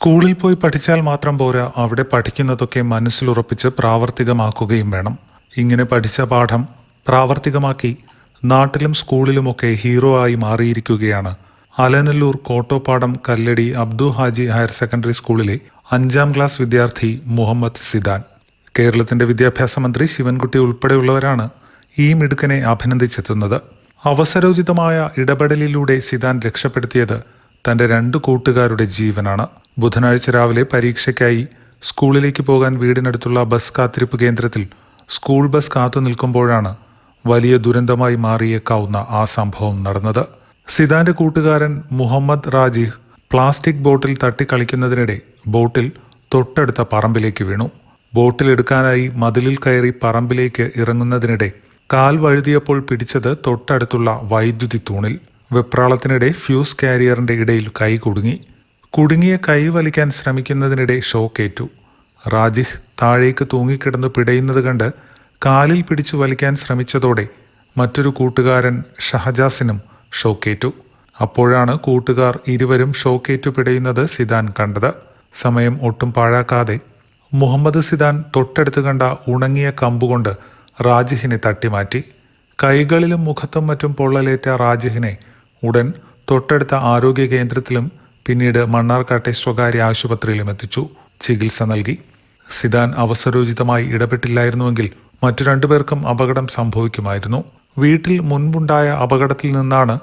സ്കൂളിൽ പോയി പഠിച്ചാൽ മാത്രം പോരാ അവിടെ പഠിക്കുന്നതൊക്കെ മനസ്സിലുറപ്പിച്ച് പ്രാവർത്തികമാക്കുകയും വേണം. ഇങ്ങനെ പഠിച്ച പാഠം പ്രാവർത്തികമാക്കി നാട്ടിലും സ്കൂളിലുമൊക്കെ ഹീറോ ആയി മാറിയിരിക്കുകയാണ്. അലനല്ലൂർ കോട്ടോപ്പാടം കല്ലടി അബ്ദു ഹാജി ഹയർ സെക്കൻഡറി സ്കൂളിലെ അഞ്ചാം ക്ലാസ് വിദ്യാർത്ഥി മുഹമ്മദ് സിദാൻ. കേരളത്തിന്റെ വിദ്യാഭ്യാസ മന്ത്രി ശിവൻകുട്ടി ഉൾപ്പെടെയുള്ളവരാണ് ഈ മിടുക്കനെ അഭിനന്ദിച്ചെത്തുന്നത്. അവസരോചിതമായ ഇടപെടലിലൂടെ സിദാൻ രക്ഷപ്പെടുത്തിയത് തന്റെ രണ്ട് കൂട്ടുകാരുടെ ജീവനാണ്. ബുധനാഴ്ച രാവിലെ പരീക്ഷയ്ക്കായി സ്കൂളിലേക്ക് പോകാൻ വീടിനടുത്തുള്ള ബസ് കാത്തിരിപ്പ് കേന്ദ്രത്തിൽ സ്കൂൾ ബസ് കാത്തു നിൽക്കുമ്പോഴാണ് വലിയ ദുരന്തമായി മാറിയേക്കാവുന്ന ആ സംഭവം നടന്നത്. സിദാന്റെ കൂട്ടുകാരൻ മുഹമ്മദ് റാജിഹ് പ്ലാസ്റ്റിക് ബോട്ടിൽ തട്ടിക്കളിക്കുന്നതിനിടെ ബോട്ടിൽ തൊട്ടടുത്ത പറമ്പിലേക്ക് വീണു. ബോട്ടിൽ എടുക്കാനായി മതിലിൽ കയറി പറമ്പിലേക്ക് ഇറങ്ങുന്നതിനിടെ കാൽ വഴുതിയപ്പോൾ പിടിച്ചത് തൊട്ടടുത്തുള്ള വൈദ്യുതി തൂണിൽ. വെപ്രാളത്തിനിടെ ഫ്യൂസ് കാരിയറിന്റെ ഇടയിൽ കൈ കുടുങ്ങി. കുടുങ്ങിയ കൈ വലിക്കാൻ ശ്രമിക്കുന്നതിനിടെ ഷോക്കേറ്റു. റാജിഹ് താഴേക്ക് തൂങ്ങിക്കിടന്ന് പിടയുന്നത് കണ്ട് കാലിൽ പിടിച്ചു വലിക്കാൻ ശ്രമിച്ചതോടെ മറ്റൊരു കൂട്ടുകാരൻ ഷഹജാസിനും ഷോക്കേറ്റു. അപ്പോഴാണ് കൂട്ടുകാർ ഇരുവരും ഷോക്കേറ്റു പിടയുന്നത് സിദാൻ കണ്ടത്. സമയം ഒട്ടും പാഴാക്കാതെ മുഹമ്മദ് സിദാൻ തൊട്ടടുത്ത് കണ്ട ഉണങ്ങിയ കമ്പുകൊണ്ട് റാജിഹിനെ തട്ടിമാറ്റി. കൈകളിലും മുഖത്തും മറ്റും പൊള്ളലേറ്റ റാജിഹിനെ ഉടൻ തൊട്ടടുത്ത ആരോഗ്യ കേന്ദ്രത്തിലും പിന്നീട് മണ്ണാർക്കാട്ടെ സ്വകാര്യ ആശുപത്രിയിലും എത്തിച്ചു. ചികിത്സ നൽകി. സിദാൻ അവസരോചിതമായി ഇടപെട്ടില്ലായിരുന്നുവെങ്കിൽ മറ്റു രണ്ടുപേർക്കും അപകടം സംഭവിക്കുമായിരുന്നു. വീട്ടിൽ മുൻപുണ്ടായ അപകടത്തിൽ നിന്നാണ്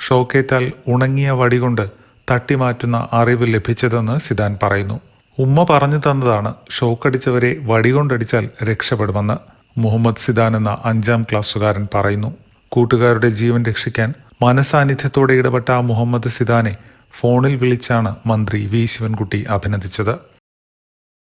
ഷോക്കേറ്റാൽ ഉണങ്ങിയ വടികൊണ്ട് തട്ടിമാറ്റുന്ന അറിവ് ലഭിച്ചതെന്ന് സിദാൻ പറയുന്നു. ഉമ്മ പറഞ്ഞു തന്നതാണ് ഷോക്കടിച്ചവരെ വടികൊണ്ടടിച്ചാൽ രക്ഷപ്പെടുമെന്ന്. മുഹമ്മദ് സിദാൻ എന്ന അഞ്ചാം ക്ലാസ്സുകാരൻ പറയുന്നു. കൂട്ടുകാരുടെ ജീവൻ രക്ഷിക്കാൻ മനസാന്നിധ്യത്തോടെ ഇടപെട്ട മുഹമ്മദ് സിദാനെ ഫോണിൽ വിളിച്ചാണ് മന്ത്രി വി ശിവൻകുട്ടി അഭിനന്ദിച്ചത്